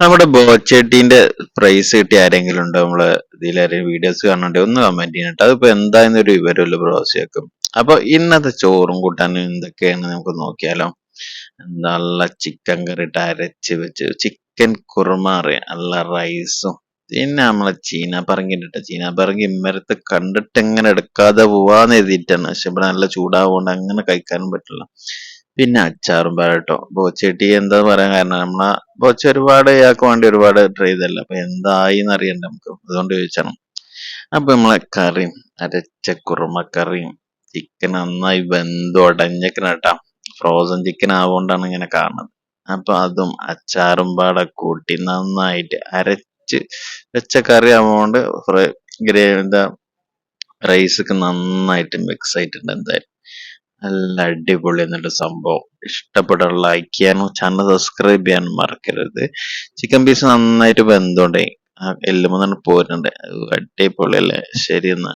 നമ്മുടെ ബോച്ചേട്ടീന്റെ പ്രൈസ് കിട്ടിയ ആരെങ്കിലും ഉണ്ടോ? നമ്മൾ ഇതിലാരെയും വീഡിയോസ് കാണണ്ടേ ഒന്ന് കമന്റ് ചെയ്യണം അതിപ്പോ എന്തായെന്നൊരു വിവരമില്ല പ്രാവശ്യം അപ്പൊ ഇന്നത്തെ ചോറും കൂട്ടാനും എന്തൊക്കെയാണ് നമുക്ക് നോക്കിയാലോ? നല്ല ചിക്കൻ കറി ഇട്ട് അരച്ച് വെച്ച് ചിക്കൻ കുറുമ അറിയാം നല്ല റൈസും പിന്നെ നമ്മളെ ചീന ഇട്ട പറങ്ങി ഇമ്മരത്ത് കണ്ടിട്ട് എങ്ങനെ എടുക്കാതെ പോവാന്ന് എഴുതിയിട്ടാണ്. പക്ഷെ ഇവിടെ നല്ല ചൂടാവുകൊണ്ട് അങ്ങനെ കഴിക്കാനും പറ്റില്ല. പിന്നെ അച്ചാറും പാരട്ടോ ബോച്ചേട്ടി എന്താ പറയാൻ കാരണം? നമ്മളെ ബോച്ച ഒരുപാട് ഇയാൾക്ക് വേണ്ടി ഒരുപാട് ട്രൈ ചെയ്തല്ലോ അപ്പൊ എന്തായി എന്നറിയണ്ട നമുക്ക്. അതുകൊണ്ട് ചോദിച്ചാണ്. അപ്പൊ നമ്മളെ കറിയും അരച്ച കുറുമക്കറിയും ചിക്കൻ നന്നായി വെന്തുടഞ്ഞേക്കണ കേട്ടാ. ഫ്രോസൺ ചിക്കൻ ആവുകൊണ്ടാണ് ഇങ്ങനെ കാണുന്നത്. അപ്പൊ അതും അച്ചാറും പാടെ കൂട്ടി നന്നായിട്ട് അരച്ച് വെച്ച കറി ആവുകൊണ്ട് ഗ്രേ എന്താ റൈസൊക്കെ നന്നായിട്ട് മിക്സ് ആയിട്ടുണ്ട് എന്തായാലും. നല്ല അടിപൊളി എന്നുള്ള സംഭവം. ഇഷ്ടപ്പെടാൻ ലൈക്ക് ചെയ്യാനും ചാനൽ സബ്സ്ക്രൈബ് ചെയ്യാനും മറക്കരുത്. ചിക്കൻ പീസ് നന്നായിട്ട് ആ എല്ലുമ്പോൾ പോരുന്നുണ്ട്. അടിപൊളിയല്ലേ? ശരി എന്നാ.